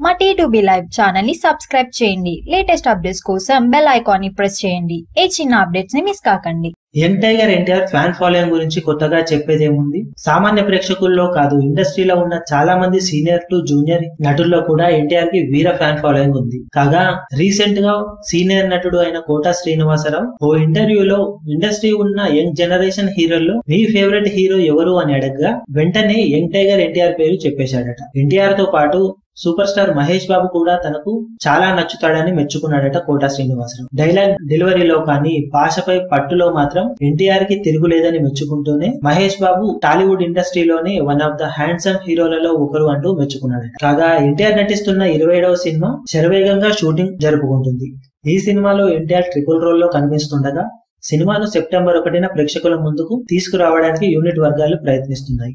మా T live ఛానల్ని subscribe చేయండి. లేటెస్ట్ అప్డేట్స్ కోసం బెల్ ఐకాన్ని ప్రెస్ చేయండి. ఏ చిన్న అప్డేట్స్ని మిస్ కాకండి. Young tiger NTR fan following గురించి కొత్తగా చెప్పేదేముంది? సామాన్య ప్రేక్షకుల్లో కాదు ఇండస్ట్రీలో ఉన్న చాలా మంది సీనియర్ టు జూనియర్ నటుల్లో కూడా ఎన్టీఆర్కి వీర ఫ్యాన్ ఫాలోయింగ్ ఉంది. కాగా రీసెంట్గా సీనియర్ నటుడు అయిన కోట శ్రీనివాసరావు ఓ ఇంటర్వ్యూలో ఇండస్ట్రీ ఉన్న యంగ్ జనరేషన్ హీరోల్లో మీ ఫేవరెట్ హీరో ఎవరు? అని అడగగా వెంటనే యంగ్ టైగర్ ఎన్టీఆర్ పేరు చెప్పేశాడట. ఎన్టీఆర్తో పాటు సూపర్ స్టార్ మహేష్ బాబు కూడా తనకు చాలా నచ్చుతాడని మెచ్చుకున్నాడట కోట శ్రీనివాసరావు. డైలాగ్ డెలివరీలో కానీ భాషపై పట్టులో మాత్రం ఎన్టీఆర్కి తిరుగులేదని మెచ్చుకుంటూనే మహేష్ బాబు టాలీవుడ్ ఇండస్ట్రీలోనే వన్ ఆఫ్ ద హ్యాండ్సమ్ హీరోలలో ఒకరు అంటూ మెచ్చుకున్నాడట. కాగా ఎన్టీఆర్ నటిస్తున్న ఇరవై సినిమా శరవేగంగా షూటింగ్ జరుపుకుంటుంది. ఈ సినిమాలో ఎన్టీఆర్ ట్రిపుల్ రోల్లో కనిపిస్తుండగా సినిమాను సెప్టెంబర్ ఒకటిన ప్రేక్షకుల ముందుకు తీసుకురావడానికి యూనిట్ వర్గాలు ప్రయత్నిస్తున్నాయి.